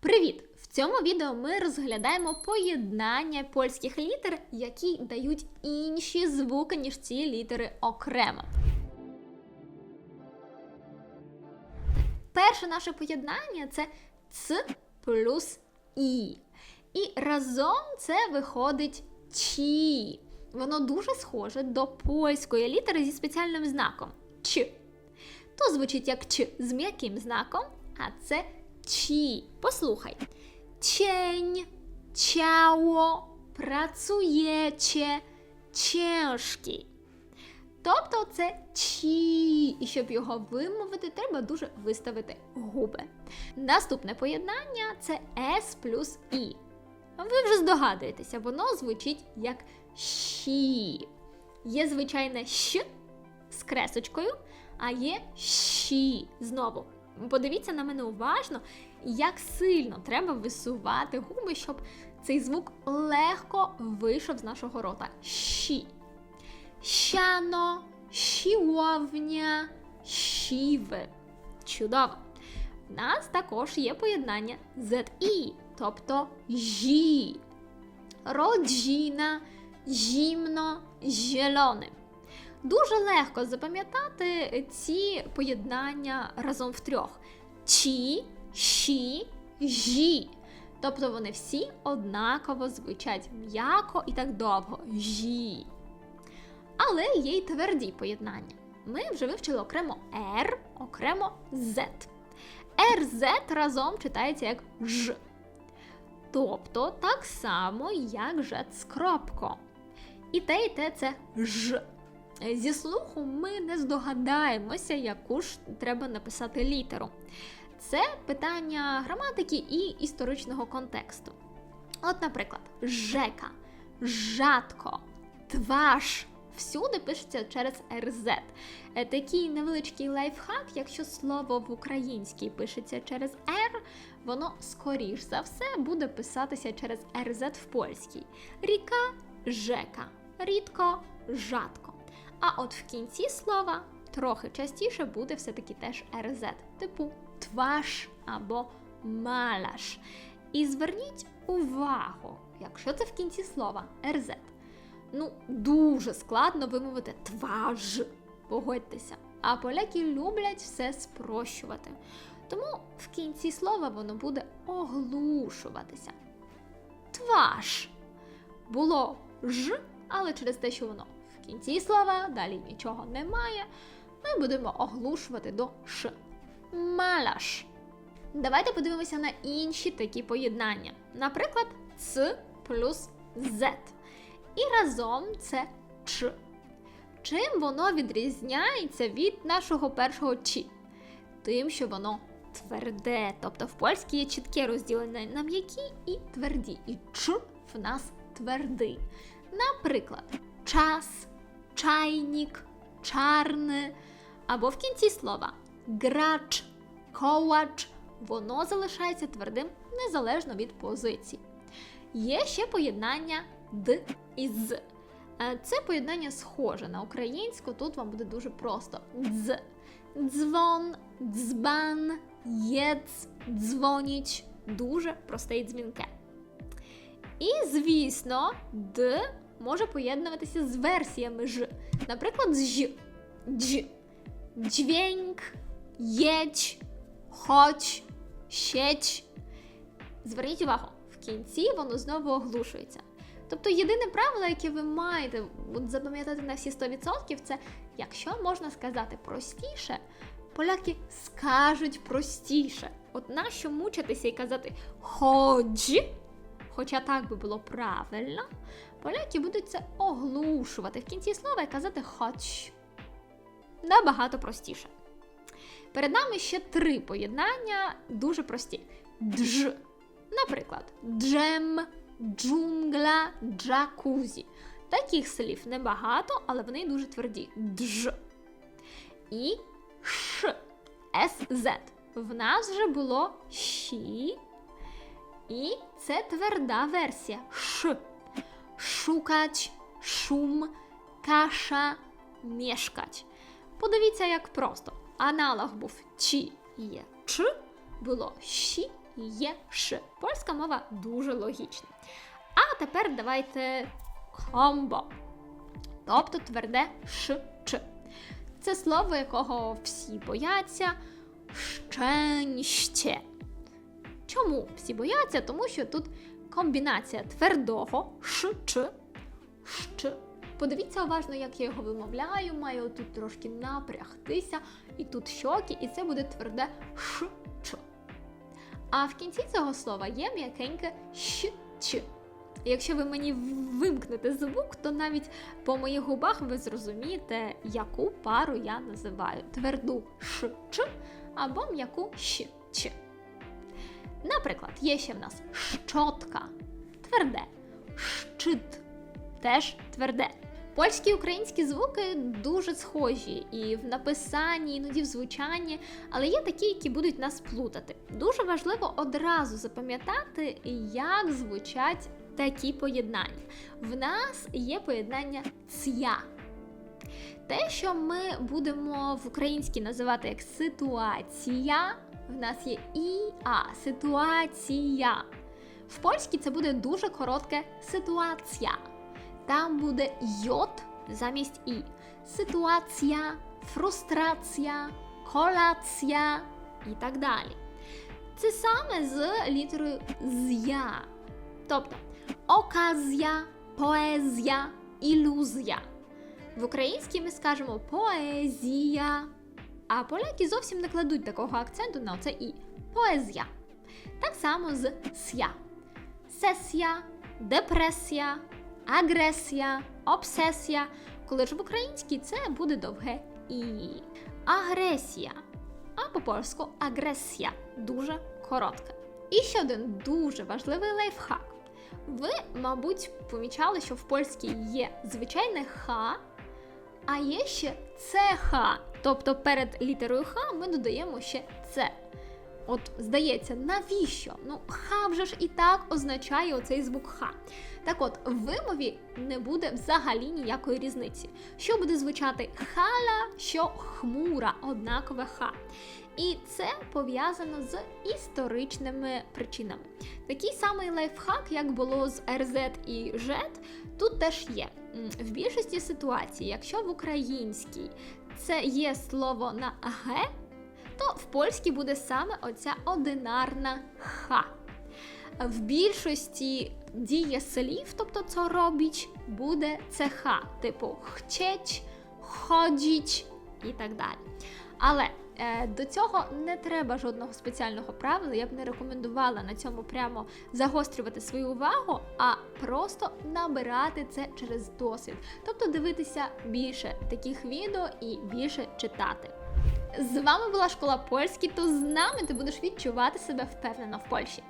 Привіт! В цьому відео ми розглядаємо поєднання польських літер, які дають інші звуки, ніж ці літери окремо. Перше наше поєднання це ц плюс і. І разом це виходить чі. Воно дуже схоже до польської літери зі спеціальним знаком ч. То звучить як ч з м'яким знаком, а це чі. Послухай. Cień, ciało, pracujecie, ciężki. Тобто це чі. І щоб його вимовити, треба дуже виставити губи. Наступне поєднання це С плюс І. Ви вже здогадуєтеся, воно звучить як щі. Є звичайне щ з кресочкою, а є щі. Знову. Подивіться на мене уважно, як сильно треба висувати губи, щоб цей звук легко вийшов з нашого рота. Щі. Щано, щіовня, щіви. Чудово! В нас також є поєднання ZI, тобто жі. Роджіна, зімно, зелене. Дуже легко запам'ятати ці поєднання разом в трьох: чі, щі, жі. Тобто вони всі однаково звучать м'яко і так довго. Жі. Але є й тверді поєднання. Ми вже вивчили окремо R, окремо Z. RZ разом читається як Ж. Тобто так само, як жет з кропком. І те, і те це Ж. Зі слуху ми не здогадаємося, яку ж треба написати літеру. Це питання граматики і історичного контексту. От, наприклад, жека, жатко, тваш. Всюди пишеться через РЗ. Е, Такий невеличкий лайфхак, якщо слово в українській пишеться через Р, воно скоріш за все буде писатися через РЗ в польській. Ріка жека, рідко жатко. А от в кінці слова трохи частіше буде все-таки теж РЗ, типу тваш або малаш. І зверніть увагу, якщо це в кінці слова РЗ, ну дуже складно вимовити тваж, погодьтеся. А поляки люблять все спрощувати. Тому в кінці слова воно буде оглушуватися. Тваш було ж, але через те, що воно в кінці слова, далі нічого немає, ми будемо оглушувати до ш. Малаш. Давайте подивимося на інші такі поєднання. Наприклад, ц плюс z. І разом це ч. Чим воно відрізняється від нашого першого чи? Тим, що воно тверде. Тобто в польській є чітке розділення на м'які і тверді. І ч в нас твердий. Наприклад, час, чайник, чарне. Або в кінці слова грач, коłaч, воно залишається твердим незалежно від позиції. Є ще поєднання д і з. Е, Це поєднання схоже на українську, тут вам буде дуже просто. Дз. Дзвон, дзбан, єц, дзвоніть. Дуже просте і дзвінке. І, звісно, д може поєднуватися з версіями ж. Наприклад, з ж, дж, дзвінк, єч, хоч, щеч. Зверніть увагу, в кінці воно знову оглушується. Тобто єдине правило, яке ви маєте запам'ятати на всі 100%, це якщо можна сказати простіше, поляки скажуть простіше. От нащо мучитися і казати ходж, хоча так би було правильно, поляки будуть це оглушувати в кінці слова і казати хоч. Набагато простіше. Перед нами ще три поєднання дуже прості. Дж. Наприклад, джем, джунгла, джакузі. Таких слів небагато, але вони дуже тверді. Дж. І ш. СЗ. В нас вже було щі. І це тверда версія. Ш. Шукать, шум, каша, мешкать. Подивіться, як просто. Аналог був чі є ч, було щі є ш. Польська мова дуже логічна. А тепер давайте комбо. Тобто тверде ш ч. Це слово, якого всі бояться щенще. Чому всі бояться? Тому що тут комбінація твердого ш ч щ. Подивіться уважно, як я його вимовляю, маю тут трошки напрягтися, і тут щоки, і це буде тверде ш ч. А в кінці цього слова є м'якеньке щ ч. Якщо ви мені вимкнете звук, то навіть по моїх губах ви зрозумієте, яку пару я називаю: тверду ш ч або м'яку щ ч. Наприклад, є ще в нас щотка, тверде, щит, теж тверде. Польські і українські звуки дуже схожі і в написанні, іноді в звучанні, але є такі, які будуть нас плутати. Дуже важливо одразу запам'ятати, як звучать такі поєднання. В нас є поєднання ця. Те, що ми будемо в українській називати як ситуація, в нас є і а ситуація. В польській це буде дуже коротке ситуація. Там буде йод замість і. Ситуація, фрустрація, колація і так далі. Це саме з літерою з'я. Тобто оказія, поезія, ілюзія. В українській ми скажемо поезія. А поляки зовсім не кладуть такого акценту на оце і поезія. Так само з ся. Сесія, депресія, агресія, обсесія. Коли ж в українській це буде довге і. Агресія. А по-польську агресія. Дуже коротка. І ще один дуже важливий лайфхак. Ви, мабуть, помічали, що в польській є звичайне ха, а є ще ЦХ. Тобто перед літерою Х ми додаємо ще це. От, здається, навіщо? Ну, ха вже ж і так означає оцей звук ха. Так от, в вимові не буде взагалі ніякої різниці. Що буде звучати хала, що хмура, однакове ха. І це пов'язано з історичними причинами. Такий самий лайфхак, як було з РЗ і ЖЕТ, тут теж є. В більшості ситуацій, якщо в українській це є слово на г, то в польській буде саме оця одинарна ха. В більшості дієслів, тобто це робіч, буде це ха, типу хчеч, ходіть і так далі. Але е, до цього не треба жодного спеціального правила. Я б не рекомендувала на цьому прямо загострювати свою увагу, а просто набирати це через досвід. Тобто дивитися більше таких відео і більше читати. З вами була школа польський, то з нами ти будеш відчувати себе впевнено в Польщі.